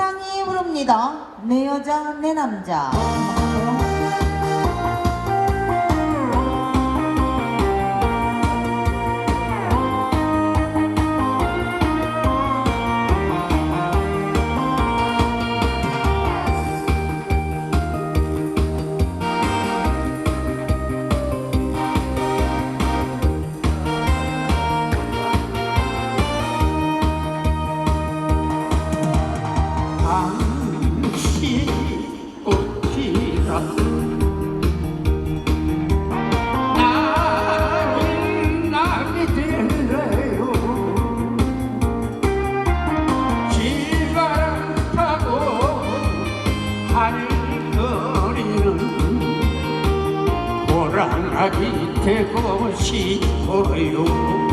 남상이 부릅니다. 내 여자 내 남자. 사랑하기 되고 싶어요.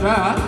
可！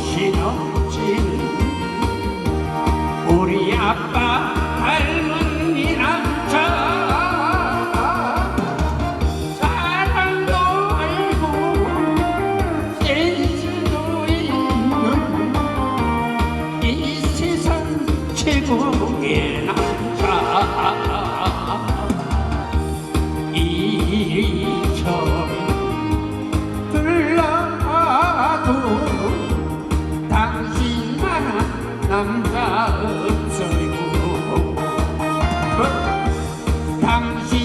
최고의 남자 이처럼 불러도 당신만 남자 없어요. 어, 당신